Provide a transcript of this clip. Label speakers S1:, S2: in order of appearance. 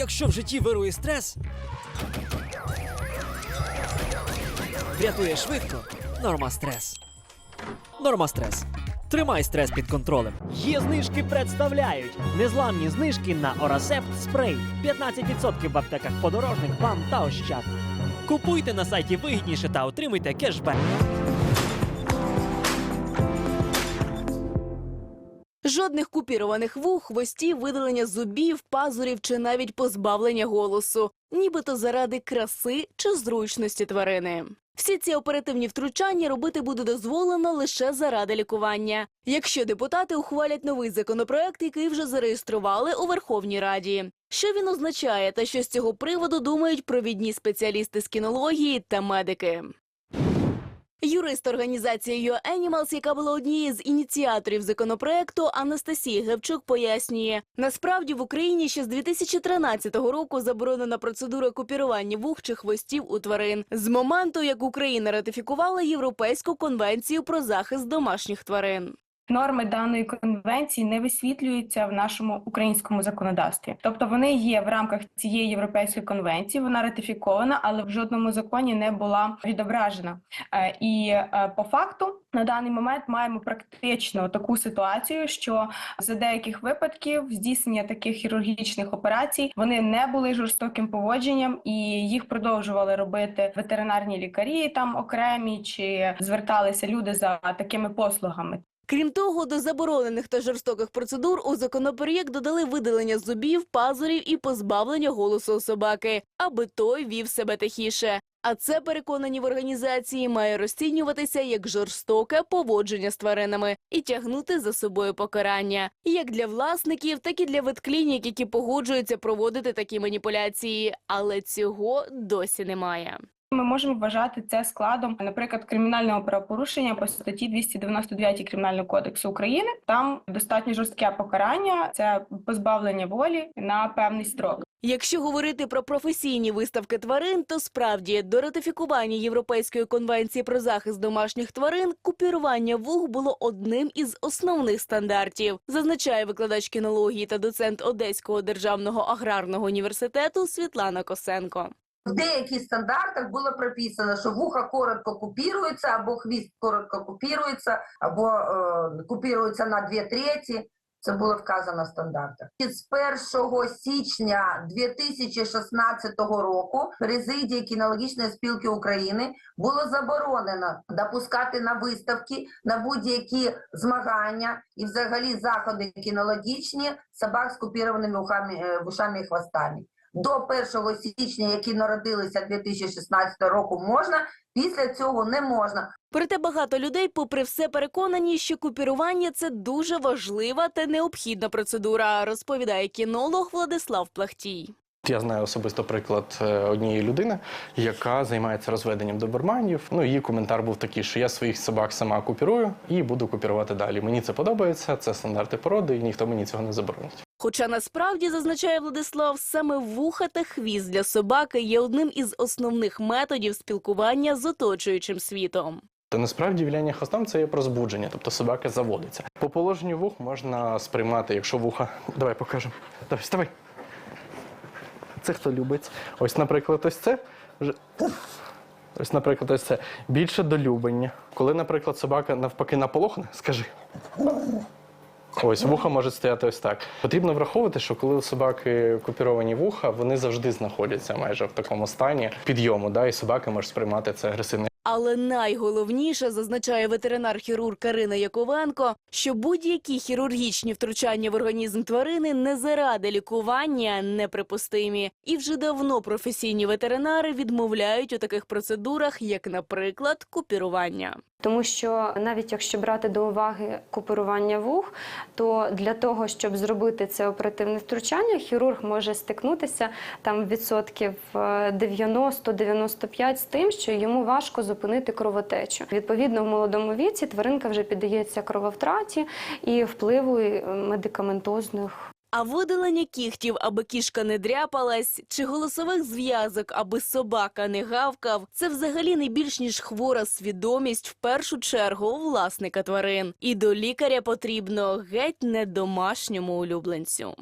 S1: Якщо в житті вирує стрес, врятує швидко. Норма стрес. Норма стрес. Тримай стрес під контролем.
S2: Є знижки представляють незламні знижки на Орасепт спрей. 15% в аптеках подорожник, вам та ощад. Купуйте на сайті вигідніше та отримуйте кешбек.
S3: Жодних купірованих вух, хвостів, видалення зубів, пазурів чи навіть позбавлення голосу, нібито заради краси чи зручності тварини. Всі ці оперативні втручання робити буде дозволено лише заради лікування. Якщо депутати ухвалять новий законопроект, який вже зареєстрували у Верховній Раді. Що він означає та що з цього приводу думають провідні спеціалісти з кінології та медики? Юрист організації Your Animals, яка була однією з ініціаторів законопроекту, Анастасія Гевчук пояснює: насправді в Україні ще з 2013 року заборонена процедура купірування вух чи хвостів у тварин з моменту, як Україна ратифікувала Європейську конвенцію про захист домашніх тварин.
S4: Норми даної конвенції не висвітлюються в нашому українському законодавстві, тобто вони є в рамках цієї європейської конвенції. Вона ратифікована, але в жодному законі не була відображена. Е, І е, по факту на даний момент маємо практично таку ситуацію, що за деяких випадків здійснення таких хірургічних операцій вони не були жорстоким поводженням, і їх продовжували робити ветеринарні лікарі там окремі чи зверталися люди за такими послугами.
S3: Крім того, до заборонених та жорстоких процедур у законопроєкт додали видалення зубів, пазурів і позбавлення голосу собаки, аби той вів себе тихіше. А це переконані в організації має розцінюватися як жорстоке поводження з тваринами і тягнути за собою покарання як для власників, так і для ветклінік, які погоджуються проводити такі маніпуляції. Але цього досі немає.
S4: Ми можемо вважати це складом, наприклад, кримінального правопорушення по статті 299 Кримінального кодексу України. Там достатньо жорстке покарання це позбавлення волі на певний строк.
S3: Якщо говорити про професійні виставки тварин, то справді до ратифікування Європейської конвенції про захист домашніх тварин купірування вух було одним із основних стандартів, зазначає викладач кінології та доцент Одеського державного аграрного університету Світлана Косенко.
S5: В деяких стандартах було прописано, що вуха коротко купірується, або хвіст коротко купірується, або е, купірується на дві треті. Це було вказано в стандартах. І з 1 січня 2016 року президії кінологічної спілки України було заборонено допускати на виставки на будь-які змагання і взагалі заходи кінологічні собак з купірованими е, вушами і хвостами до 1 січня, які народилися 2016 року, можна. Після цього не можна.
S3: Проте багато людей, попри все, переконані, що купірування це дуже важлива та необхідна процедура, розповідає кінолог Владислав Плахтій.
S6: Я знаю особисто приклад е, однієї людини, яка займається розведенням доберманів. Ну її коментар був такий, що я своїх собак сама купірую і буду купірувати далі. Мені це подобається, це стандарти породи, і ніхто мені цього не заборонить.
S3: Хоча насправді зазначає Владислав, саме вуха та хвіст для собаки є одним із основних методів спілкування з оточуючим світом.
S6: То насправді віляння хвостом це є про збудження, тобто собака заводиться. По положенню вух можна сприймати, якщо вуха. Давай покажемо. Давай, вставай. Це хто любить. Ось, наприклад, ось це. Ось, наприклад, ось це більше долюбання. Коли, наприклад, собака навпаки наполохне, скажи. Ось вуха може стояти ось так. Потрібно враховувати, що коли у собаки купіровані вуха, вони завжди знаходяться майже в такому стані підйому, да, і собака може сприймати це агресивне
S3: Але найголовніше зазначає ветеринар-хірург Карина Яковенко, що будь-які хірургічні втручання в організм тварини не заради лікування неприпустимі, і вже давно професійні ветеринари відмовляють у таких процедурах, як, наприклад, купірування.
S7: Тому що навіть якщо брати до уваги купирування вух, то для того, щоб зробити це оперативне втручання, хірург може стикнутися там відсотків е, 90-95 з тим, що йому важко зупинити кровотечу. Відповідно, в молодому віці тваринка вже піддається крововтраті і впливу е, медикаментозних
S3: А видалення кігтів, аби кішка не дряпалась, чи голосових зв'язок, аби собака не гавкав, це взагалі не більш ніж хвора свідомість в першу чергу у власника тварин. І до лікаря потрібно геть не домашньому улюбленцю.